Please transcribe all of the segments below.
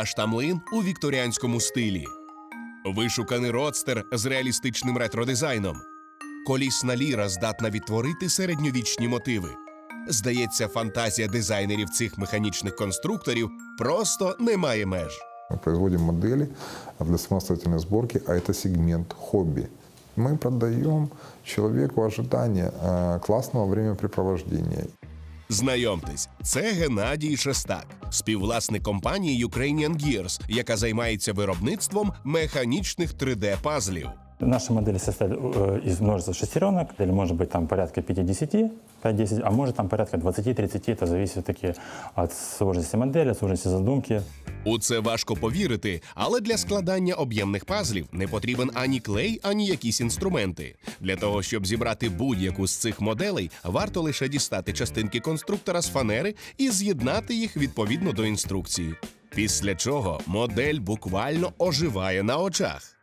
Башта млин у вікторіанському стилі. Вишуканий родстер з реалістичним ретро-дизайном. Колісна ліра здатна відтворити середньовічні мотиви. Здається, фантазія дизайнерів цих механічних конструкторів просто не має меж. Мы производим модели для самостоятельной сборки, а это сегмент хобби. Мы продаем человеку ожидание э, классного времяпрепровождения. Знайомтесь, це Геннадій Шестак, співвласник компанії Ukrainian Gears, яка займається виробництвом механічних 3D-пазлів. Наши модели состоят э, из множества шестеренок, или может быть там порядка 50, 5-10, а может там порядка 20-30, это зависит таки от сложности модели, от сложности задумки. У це важко повірити, але для складання об'ємних пазлів не потрібен ані клей, ані якісь інструменти. Для того, щоб зібрати будь-яку з цих моделей, варто лише дістати частинки конструктора з фанери і з'єднати їх відповідно до інструкції. Після чого модель буквально оживає на очах.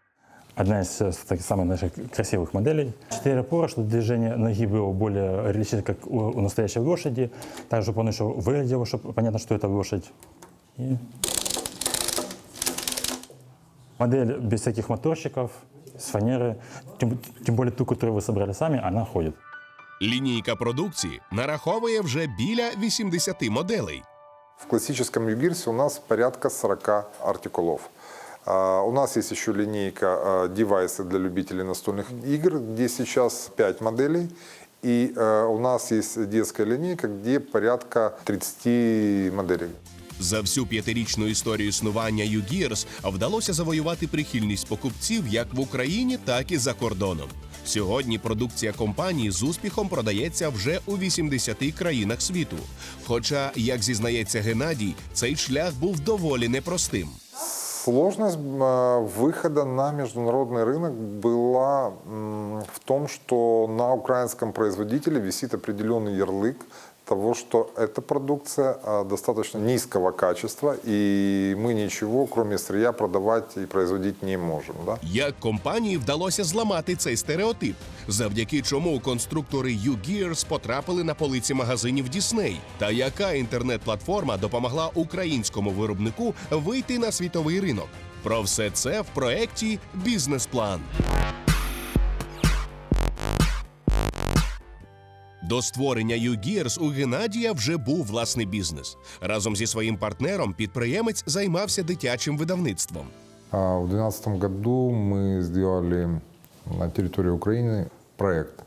Одна из э, таких самых наших красивых моделей. Четыре опоры, чтобы движение ноги было более реалистично, как у, у настоящей лошади. Так, чтобы он еще выглядел, чтобы понятно, что это лошадь. И... Модель без всяких моторчиков, с фанеры. Тем, тем более ту, которую вы собрали сами, она ходит. Лінійка продукції нараховує вже біля 80 моделей. В классическом югирсе у нас порядка 40 артикулов. У нас есть еще линейка а, девайсы для любителей настольных игр, где сейчас 5 моделей. И у нас есть детская линейка, где порядка 30 моделей. За всю п'ятирічну історію існування UGears вдалося завоювати прихильність покупців як в Україні, так і за кордоном. Сьогодні продукція компанії з успіхом продається вже у 80 країнах світу. Хоча, як зізнається Геннадій, цей шлях був доволі непростим. Сложность э, выхода на международный рынок была м, в том, что на украинском производителе висит определенный ярлык того, что эта продукция э, достаточно низкого качества, и мы ничего, кроме сырья, продавать и производить не можем. Да? Як компанії вдалося зламати цей стереотип, завдяки чому конструктори U-Gears потрапили на полиці магазинів Disney? Та яка інтернет-платформа допомогла українському виробнику вийти на світовий ринок? Про все це в проєкті Бізнес-план. До створення U-Gears у Геннадія вже був власний бізнес. Разом зі своїм партнером підприємець займався дитячим видавництвом. А В 2012 году мы сделали на территории Украины проект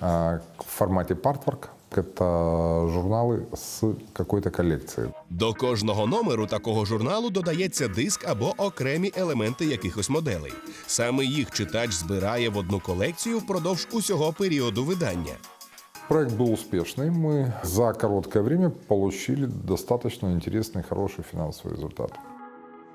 а, в формате партворк. Это журналы с какой-то коллекцией. До кожного номеру такого журналу додається диск або окремі елементи якихось моделей. Саме їх читач збирає в одну колекцію впродовж усього періоду видання. Проект был успешный. Мы за короткое время получили достаточно интересный, и хороший финансовый результат.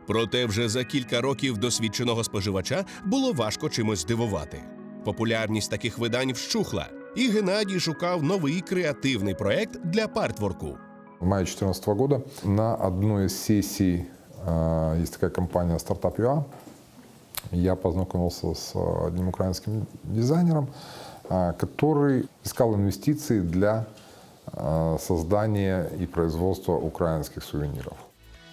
Проте вже за кілька років досвідченого споживача було важко чимось здивувати. Популярність таких видань вщухла, і Геннадій шукав новий креативний проект для партворку. В мае 2014 года на одной из сессий, э, есть такая компания Startup.ua, я познакомился с э, одним украинским дизайнером, э, который искал инвестиции для создания и производства украинских сувениров.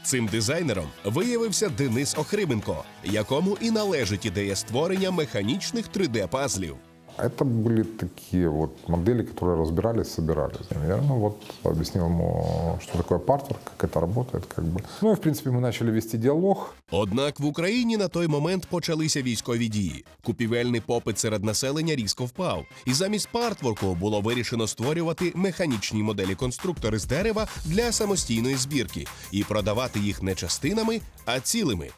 Цим дизайнером виявився Денис Охрименко, якому і належить ідея створення механічних 3D-пазлів. Это были такие вот модели, которые разбирались, собирались. Я ну, вот объяснил ему, что такое партер, как это работает. Как бы. Ну и, в принципе, мы начали вести диалог. Однак в Україні на той момент почалися військові дії. Купівельний попит серед населення різко впав, і замість партворку було вирішено створювати механічні моделі конструктори з дерева для самостійної збірки і продавати їх не частинами, а цілими.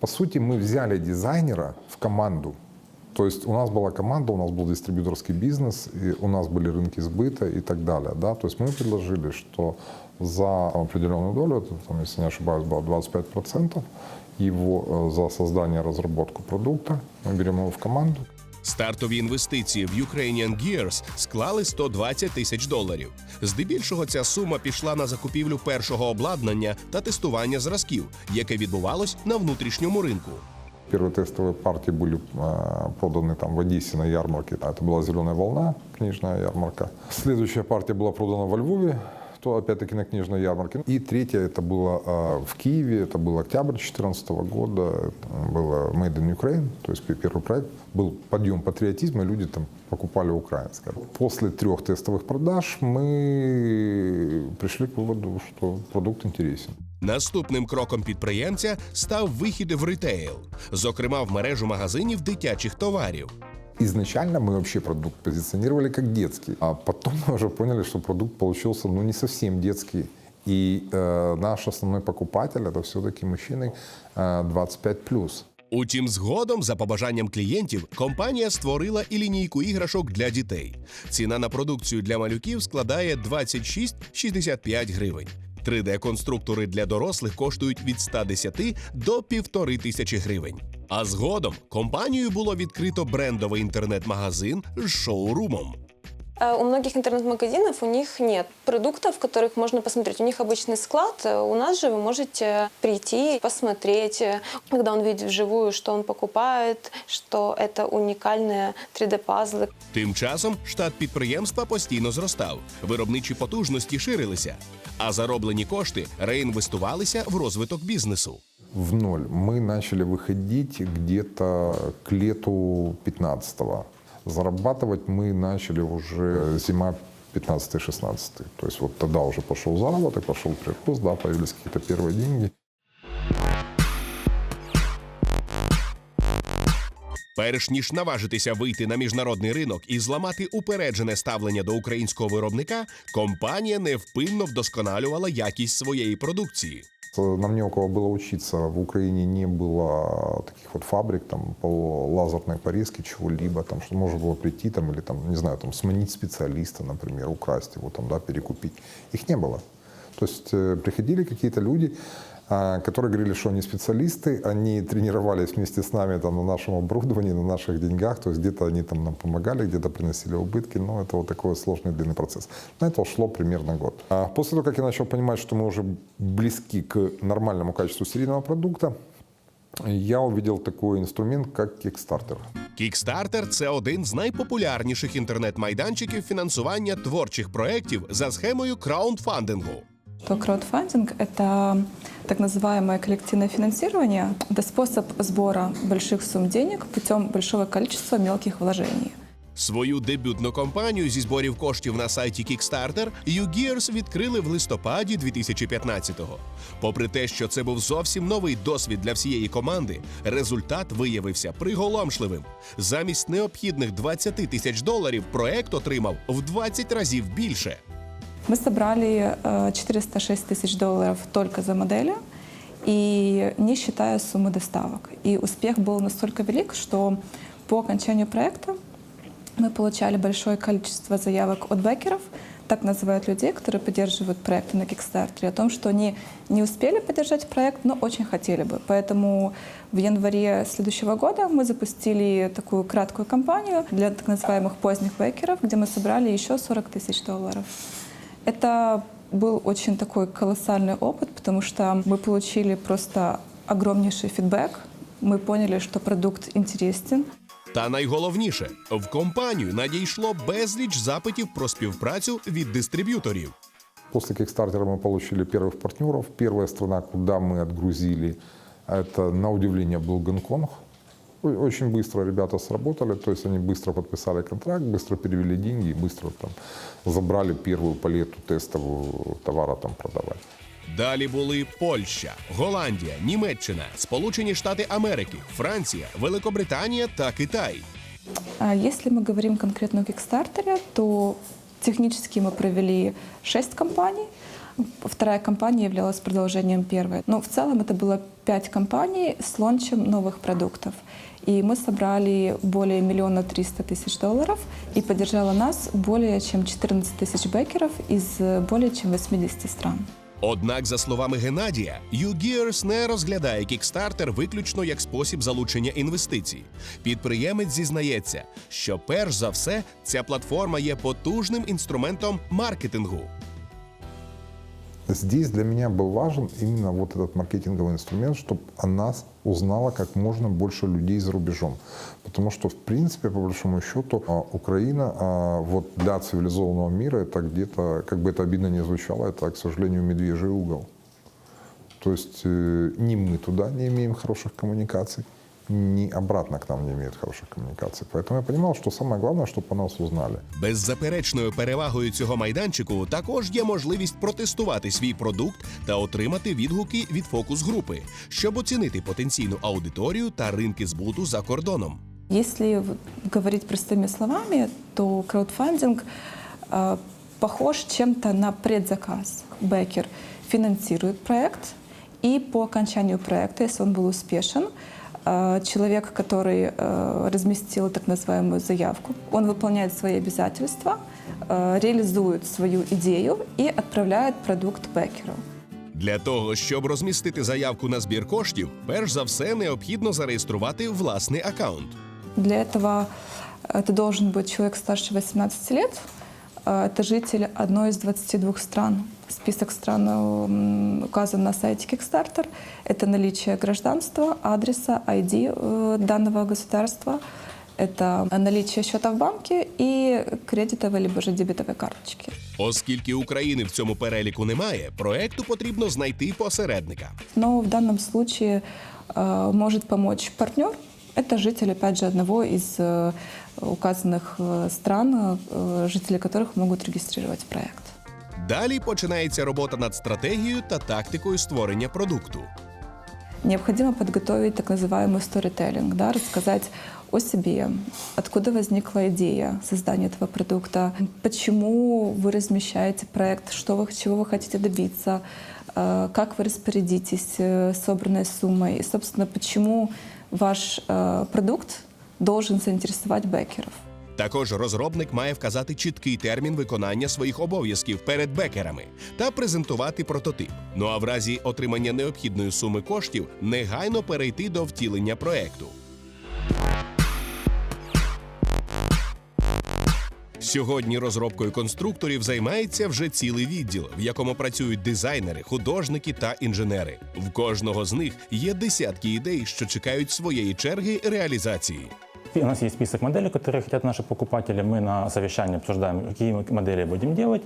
По сути, мы взяли дизайнера в команду. То есть у нас была команда, у нас был дистрибьюторский бизнес, и у нас были рынки сбыта и так далее. Да? То есть мы предложили, что за определенную долю, это, там, если не ошибаюсь, было 25%, его э, за создание и разработку продукта, мы берем его в команду. Стартові інвестиції в Ukrainian Gears склали 120 тисяч доларів. Здебільшого ця сума пішла на закупівлю першого обладнання та тестування зразків, яке відбувалось на внутрішньому ринку. Первые тестовые партии были э, проданы там в Одессе на ярмарке. Это была «Зеленая волна», книжная ярмарка. Следующая партия была продана во Львове. то опять-таки на книжной ярмарке. И третье, это было а, в Киеве, это был октябрь 2014 года, было Made in Ukraine, то есть первый проект. Был подъем патриотизма, люди там покупали украинское. После трех тестовых продаж мы пришли к выводу, что продукт интересен. Наступним кроком підприємця став вихід в ритейл, зокрема в мережу магазинів дитячих товарів. Изначально мы вообще продукт позиционировали как детский, а потом мы уже поняли, что продукт получился ну, не совсем детский. И э, наш основной покупатель это все-таки мужчины э, 25 Утім, згодом, за побажанням клієнтів, компанія створила і лінійку іграшок для дітей. Ціна на продукцію для малюків складає 26-65 гривень. 3D-конструктори для дорослих коштують від 110 до півтори тисячі гривень. А згодом компанією було відкрито брендовий інтернет-магазин з шоурумом. Э, У многих интернет-магазинов у них нет продуктов, которых можно посмотреть. У них обычный склад. Э, У нас же вы можете прийти, посмотреть, э, когда он видит вживую, что он покупает, что это уникальные 3D-пазлы. Тим часом штат підприємства постійно зростав, виробничі потужності ширилися, а зароблені кошти реінвестувалися в розвиток бізнесу. В ноль. Мы начали выходить где-то к лету 15-го. Зарабатывать мы начали уже зима 15-16. То есть вот тогда уже пошел заработок, пошел прирост, да, появились какие-то первые деньги. Перш ніж наважитися вийти на міжнародний ринок і зламати упереджене ставлення до українського виробника, компанія невпинно вдосконалювала якість своєї продукції. Нам не у кого было учиться. В Украине не было таких вот фабрик там, по лазерной порезке чего-либо, там, что можно было прийти там, или там, не знаю, там, сманить специалиста, например, украсть его, там, да, перекупить. Их не было. То есть э, приходили какие-то люди, а, которые говорили, что они специалисты, они тренировались вместе с нами там, на нашем оборудовании, на наших деньгах, то есть где-то они там нам помогали, где-то приносили убытки, но это вот такой сложный длинный процесс. На это ушло примерно год. А после того, как я начал понимать, что мы уже близки к нормальному качеству серийного продукта, я увидел такой инструмент, как Kickstarter. Kickstarter – це один з найпопулярніших інтернет-майданчиків фінансування творчих проєктів за схемою краундфандингу. То краудфандинг – это так называемое коллективное финансирование. Это способ сбора больших сумм денег путем большого количества мелких вложений. Свою дебютну кампанію зі зборів коштів на сайті Kickstarter YouGears відкрили в листопаді 2015-го. Попри те, що це був зовсім новий досвід для всієї команди, результат виявився приголомшливим. Замість необхідних 20 тисяч доларів проект отримав в 20 разів більше. Мы собрали э, 406 тысяч долларов только за модели, и не считая суммы доставок. И успех был настолько велик, что по окончанию проекта мы получали большое количество заявок от бэкеров, так называют людей, которые поддерживают проекты на Kickstarter, о том, что они не успели поддержать проект, но очень хотели бы. Поэтому в январе следующего года мы запустили такую краткую кампанию для так называемых поздних бэкеров, где мы собрали еще 40 тысяч долларов. Это был очень такой колоссальный опыт, потому что мы получили просто огромнейший фидбэк. Мы поняли, что продукт интересен, Та найголовніше, в компанію надійшло безліч запитів про співпрацю від дистриб'юторів. После Kickstarter мы получили первых партнеров. Первая страна, куда мы отгрузили, это, на удивление, был Гонконг. Ой, Очень быстро ребята сработали, то есть они быстро подписали контракт, быстро перевели деньги и быстро там забрали первую палету тестовую товара там продавать. Далі були Польща, Голландія, Німеччина, Сполучені Штати Америки, Франція, Великобританія та Китай. А Если мы говорим конкретно о Kickstarter, то технически мы провели шесть компаний. Вторая компания являлась продолжением первой. Но в целом это было пять компаний с лончем новых продуктов. И мы собрали более миллиона триста тысяч долларов, и поддержало нас более чем 14 тысяч бэкеров из более чем 80 стран. Однак, за словами Геннадія, YouGears не розглядає Kickstarter виключно як спосіб залучення інвестицій. Підприємець зізнається, що перш за все ця платформа є потужним інструментом маркетингу. здесь для меня был важен именно вот этот маркетинговый инструмент, чтобы о нас узнало как можно больше людей за рубежом. Потому что, в принципе, по большому счету, а, Украина а, вот для цивилизованного мира это где-то, как бы это обидно не звучало, это, к сожалению, медвежий угол. То есть э, ни мы туда не имеем хороших коммуникаций, ни обратно к нам не имеют хороших коммуникаций. Поэтому я понимал, что самое главное, чтобы о нас узнали. Беззаперечною перевагою цього майданчику також є можливість протестувати свій продукт та отримати відгуки від фокус-групи, щоб оцінити потенційну аудиторію та ринки збуту за кордоном. Если вот говорить простыми словами, то краудфандинг э, похож чем-то на предзаказ. Бекер финансирует проект, и по окончанию проекта, если он был успешен, э, человек, который э, разместил так называемую заявку, он выполняет свои обязательства, э, реализует свою идею и отправляет продукт Бекеру. Для того, щоб розмістити заявку на збір коштів, перш за все необхідно зареєструвати власний акаунт. Для этого это должен быть человек старше 18 лет. Э, Это житель одной из 22 стран. Список стран м, указан на сайте Kickstarter. Это наличие гражданства, адреса, ID э, данного государства. Это наличие счета в банке и кредитовой либо же дебетовой карточки. Оскільки України в цьому переліку немає, проекту потрібно знайти посередника. Но в данном случае э, может помочь партнер. Это житель, опять же, одного из э, указанных э, стран, э, жители которых могут регистрировать проект. Далі починається робота над стратегією та тактикою створення продукту. Необходимо подготовить так называемый сторителлинг, да, рассказать о себе, откуда возникла идея создания этого продукта, почему вы размещаете проект, что вы, чего вы хотите добиться, э, как вы распорядитесь э, собранной суммой и, собственно, почему ваш э, продукт должен заинтересовать бекеров. Також розробник має вказати чіткий термін виконання своїх обов'язків перед бекерами та презентувати прототип. Ну а в разі отримання необхідної суми коштів негайно перейти до втілення проекту. Сьогодні розробкою конструкторів займається вже цілий відділ, в якому працюють дизайнери, художники та інженери. В кожного з них є десятки ідей, що чекають своєї черги реалізації. И У нас есть список моделей, которые хотят наши покупатели. Мы на совещании обсуждаем, какие мы модели будем делать.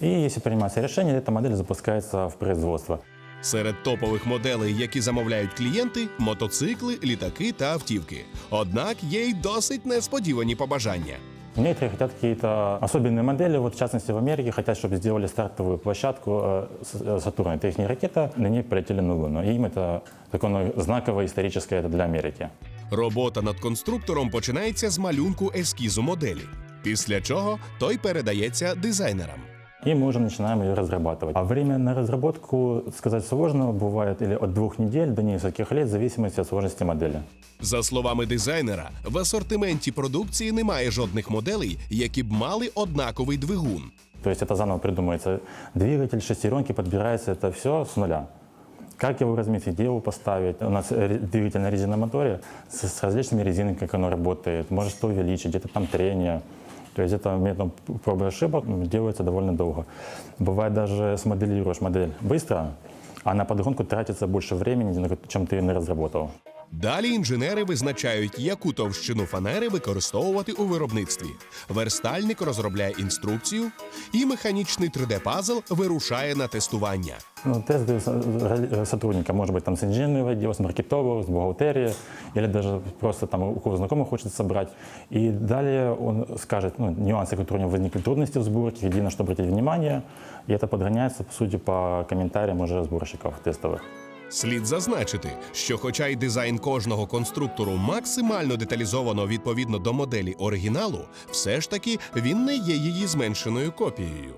И если принимается решение, эта модель запускается в производство. Серед топових моделей, які замовляють клієнти, мотоцикли, літаки та автівки. Однак є й досить несподівані побажання. Некоторые хотят какие-то особенные модели. Вот в частности в Америке хотят, чтобы сделали стартовую площадку э, с- э, Сатурна. Это их ракета, на ней полетели на Луну. И им это такое ну, знаковое историческое это для Америки. Робота над конструктором починається з малюнку ескізу моделі, після чого той передається дизайнерам. И мы уже начинаем ее разрабатывать. А время на разработку, сказать сложно, бывает или от двух недель до нескольких лет, в зависимости от сложности модели. За словами дизайнера, в асортименті продукції немає жодних моделей, які б мали однаковий двигун. То есть это заново придумывается. Двигатель, шестеренки, подбирается это все с нуля. Как его разместить, где его поставить? У нас ре- двигатель на резиновом моторе с, с различными резинами, как оно работает. Может что увеличить, где-то там трение. То есть это методом проб и ошибок м, делается довольно долго. Бывает даже смоделируешь модель быстро, а на подгонку тратится больше времени, чем ты ее разработал. Далі інженери визначають, яку товщину фанери використовувати у виробництві. Верстальник розробляє інструкцію, і механічний 3D-пазл вирушає на тестування. Ну, тест даю со- ре- сотрудника, может быть, там с инженерного отдела, с маркетового, с бухгалтерии, или даже просто там у кого знакомых хочет собрать. И далее он скажет ну, нюансы, которые у него возникли, трудности в сборке, где на что обратить внимание. И это подгоняется, по сути, по комментариям уже сборщиков тестовых. Слід зазначити, що, хоча й дизайн кожного конструктору максимально деталізовано відповідно до моделі оригіналу, все ж таки він не є її зменшеною копією.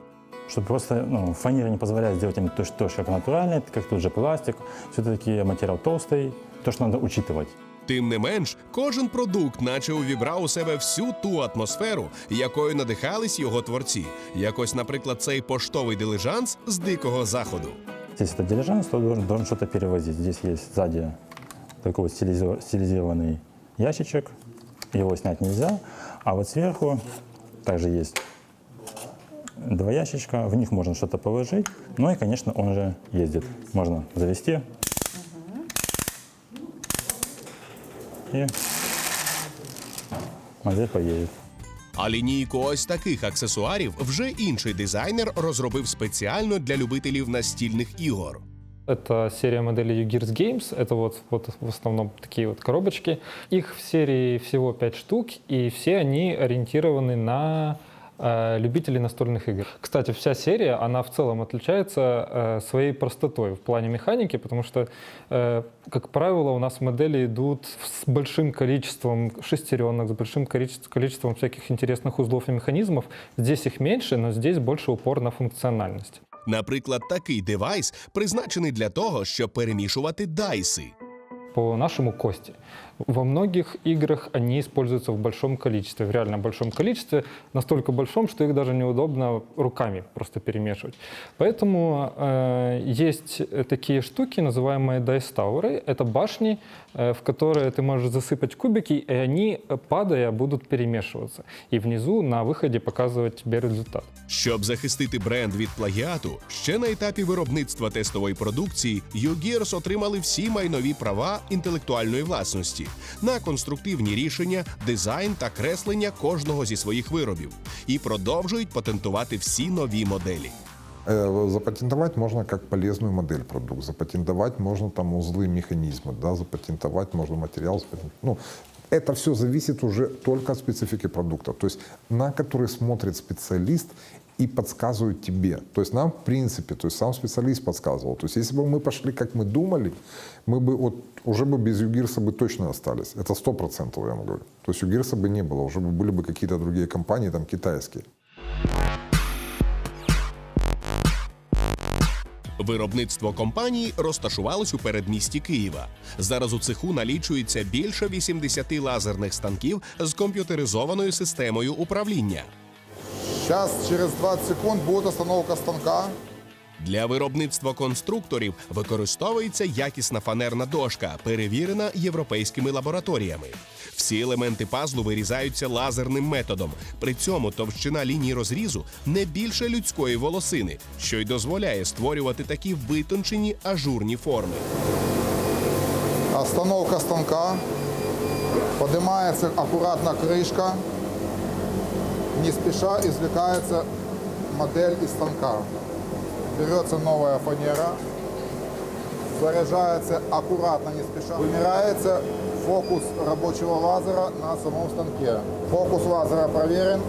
Чтобы просто ну, фанера не позволяет сделать им то, что как натуральный, как тот же пластик. Все-таки материал толстый, то, что надо учитывать. Тим не менш, кожен продукт, наче увібрав у себе всю ту атмосферу, якою надихались його творці. Якось, наприклад, цей поштовий дилижанс з дикого заходу. Здесь это дилижанс, то должен, должен что-то перевозить. Здесь есть сзади такой вот стилизированный ящичек. Его снять нельзя. А вот сверху также есть два ящичка, в них можно что-то положить. Ну и, конечно, он же ездит. Можно завести. И модель поедет. А лінійку ось таких аксесуарів вже інший дизайнер розробив спеціально для любителів настільних ігор. Это серия моделей Gears Games. Это вот, вот в основном такие вот коробочки. Их в серии всего 5 штук, и все они ориентированы на э, любителей настольных игр. Кстати, вся серия, она в целом отличается э, своей простотой в плане механики, потому что, э, как правило, у нас модели идут с большим количеством шестеренок, с большим количеством, количеством всяких интересных узлов и механизмов. Здесь их меньше, но здесь больше упор на функциональность. Наприклад, такий девайс призначений для того, щоб перемішувати дайси. по нашему кости. Во многих играх они используются в большом количестве, в реально большом количестве, настолько большом, что их даже неудобно руками просто перемешивать. Поэтому э, есть такие штуки, называемые дайстауры. Это башни, э, в которые ты можешь засыпать кубики, и они, э, падая, будут перемешиваться. И внизу на выходе показывать тебе результат. Щоб захистити бренд від плагіату, ще на етапі виробництва тестової продукції UGears отримали всі майнові права інтелектуальної власності на конструктивні рішення, дизайн та креслення кожного зі своїх виробів і продовжують патентувати всі нові моделі. Э, Запатентовать можно как полезную модель продукт, запатентовать можно там узлы, механизмы, да, запатентовать можно материал. запатен- Ну, это все зависит уже только от специфики продукта, то есть на который смотрит специалист и подсказывает тебе. То есть нам, в принципе, то есть сам специалист подсказывал. То есть если бы мы пошли, как мы думали, мы бы вот уже бы без Югирса бы точно остались. Это сто процентов, я вам говорю. То есть Югирса бы не было, уже бы были бы какие-то другие компании, там китайские. Виробництво компанії розташувалось у передмісті Києва. Зараз у цеху налічується більше 80 лазерних станків з комп'ютеризованою системою управління. Сейчас, через 20 секунд, будет остановка станка. Для виробництва конструкторів використовується якісна фанерна дошка, перевірена європейськими лабораторіями. Всі елементи пазлу вирізаються лазерним методом. При цьому товщина лінії розрізу не більше людської волосини, що й дозволяє створювати такі витончені ажурні форми. Остановка станка. Поднимается аккуратно крышка. Не спеша извлекается модель из станка. Берется новая фанера. Заряжается аккуратно, не спеша. Вымирается фокус рабочего лазера на самом станке. Фокус лазера проверен.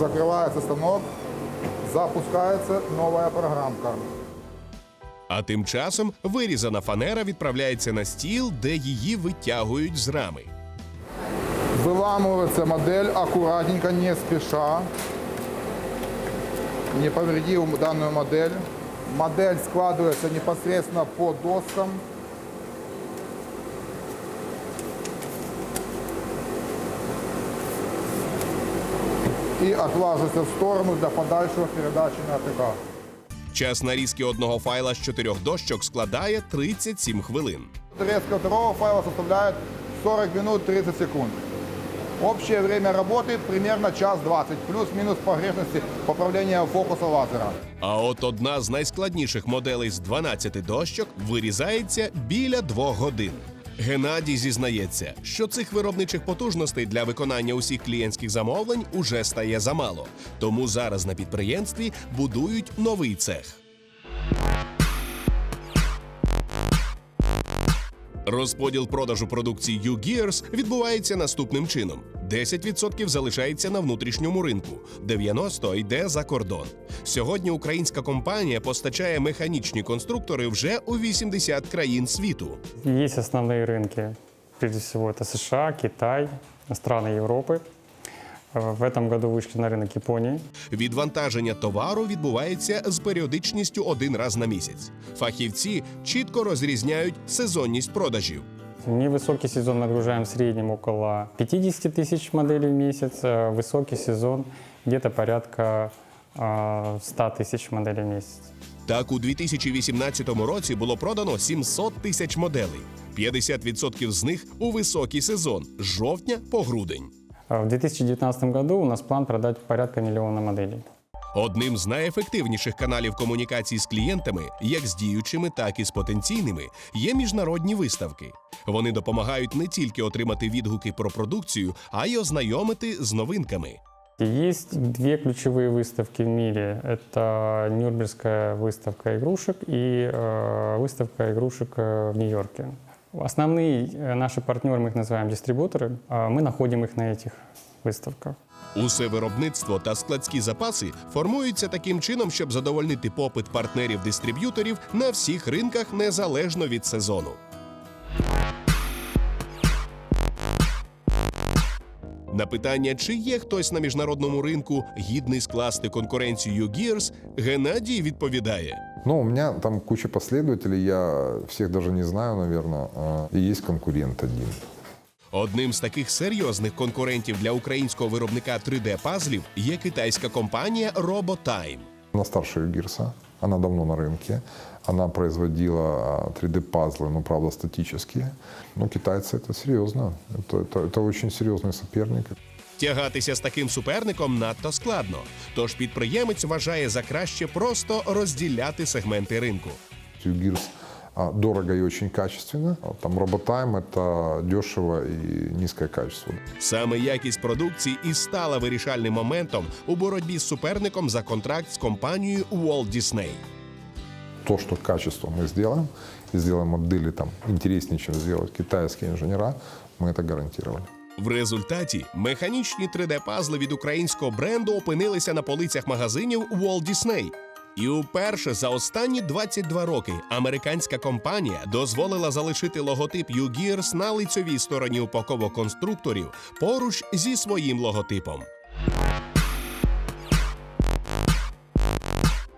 Закрывается станок. Запускается новая программка. А тим часом вирізана фанера відправляється на стіл, де її витягують з рами. Выламывается модель аккуратненько, не спеша. Не повредив данную модель. Модель складывается непосредственно по доскам. И отлаживается в сторону для подальшего передачи на АТК. Час нарізки одного файла з чотирьох дощок складає 37 хвилин. Резко второго файла составляет 40 минут 30 секунд. Общее время работы примерно час 20, плюс-минус погрешности поправления фокуса лазера. А от одна з найскладніших моделей з 12 дощок вирізається біля двох годин. Геннадій зізнається, що цих виробничих потужностей для виконання усіх клієнтських замовлень уже стає замало. Тому зараз на підприємстві будують новий цех. Розподіл продажу продукції U-Gears відбувається наступним чином: 10% залишається на внутрішньому ринку, 90% йде за кордон. Сьогодні українська компанія постачає механічні конструктори вже у 80 країн світу. Есть основные рынки. Прежде всего, это США, Китай, страны Европы. Э, В этом году вышли на рынок Японии. Відвантаження товару відбувається з періодичністю один раз на місяць. Фахівці чітко розрізняють сезонність продажів. Невысокий сезон нагружаем в среднем около 50 тысяч моделей в месяц. э, Высокий сезон где-то порядка э, 100 тысяч моделей в месяц. Так, у 2018 році було продано 700 тисяч моделей. 50% з них у високий сезон з жовтня по грудень. Э, В 2019 году у нас план продать порядка миллиона моделей. Одним з найефективніших каналів комунікації з клієнтами, як з діючими, так і з потенційними, є міжнародні виставки. Вони допомагають не тільки отримати відгуки про продукцію, а й ознайомити з новинками. Есть две ключевые выставки в мире. Это Нюрнбергская выставка игрушек и э, выставка игрушек э, в Нью-Йорке. Основные э, наши партнеры, мы их называем дистрибуторы, а мы находим их на этих выставках. Усе виробництво та складські запаси формуються таким чином, щоб задовольнити попит партнерів-дистриб'юторів на всіх ринках незалежно від сезону. На питання, чи є хтось на міжнародному ринку гідний скласти конкуренцію Gears, Геннадій відповідає: Ну, у меня там куча последователей, я всех даже не знаю, а, и есть конкурент один. Одним з таких серйозних конкурентів для українського виробника 3D-пазлів є китайська компанія Robotime. Она старше Гирса, она давно на рынке, она производила 3D-пазлы, но, правда, статические. Но китайцы это серьезно, это, это, это очень серьезный соперник. Тягатися з таким суперником надто складно, тож підприємець вважає за краще просто розділяти сегменти ринку. Гирс а, дорого и очень качественно. А Там роботайм это дешево и низкое качество. Саме якість продукції і стала вирішальним моментом у боротьбі з суперником за контракт з компанією Walt Disney. То, что качество мы сделаем, и сделаем модели там интереснее, чем сделают китайские инженера, мы это гарантировали. В результаті механічні 3D-пазли від українського бренду опинилися на полицях магазинів Walt Disney. І уперше за останні 22 роки американська компанія дозволила залишити логотип U-Gears на лицьовій стороні упаковок конструкторів поруч зі своїм логотипом.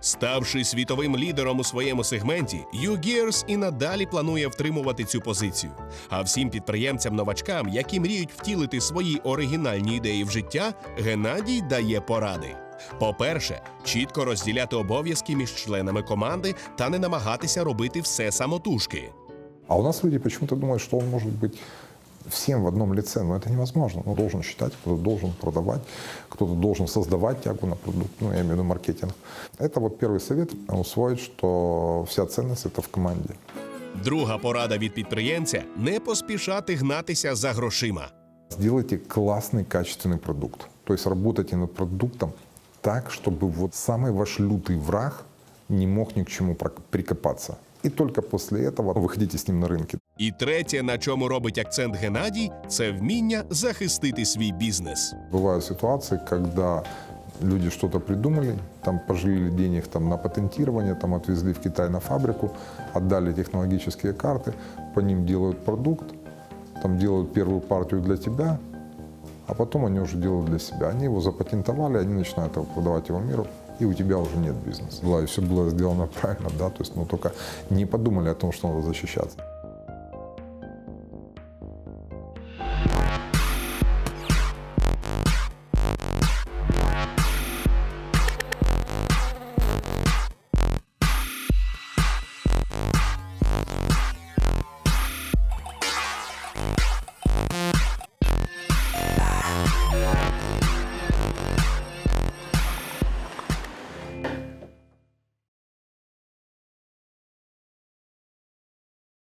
Ставши світовим лідером у своєму сегменті, U-Gears і надалі планує втримувати цю позицію. А всім підприємцям-новачкам, які мріють втілити свої оригінальні ідеї в життя, Геннадій дає поради. По-перше, чітко розділяти обов'язки між членами команди та не намагатися робити все самотужки. А у нас люди почему-то думают, что он может быть всем в одном лице, но это невозможно. Он должен считать, кто-то должен продавать, кто-то должен создавать тягу на продукт, ну, я имею в виду маркетинг. Это вот первый совет, усвоить, что вся ценность это в команде. Друга порада від підприємця не поспішати гнатися за грошима. Сделайте классный, качественный продукт. То есть работайте над продуктом так, чтобы вот самый ваш лютый враг не мог ни к чему прок- прикопаться. И только после этого выходите с ним на рынке. І третє, на чому робить акцент Геннадій, це вміння захистити свій бізнес. Бывают ситуации, когда люди что-то придумали, там пожалели денег там, на патентирование, там отвезли в Китай на фабрику, отдали технологические карты, по ним делают продукт, там делают первую партию для тебя, а потом они уже делают для себя. Они его запатентовали, они начинают его продавать его миру, и у тебя уже нет бизнеса. Да, и все было сделано правильно, да, то есть, ну, только не подумали о том, что надо защищаться.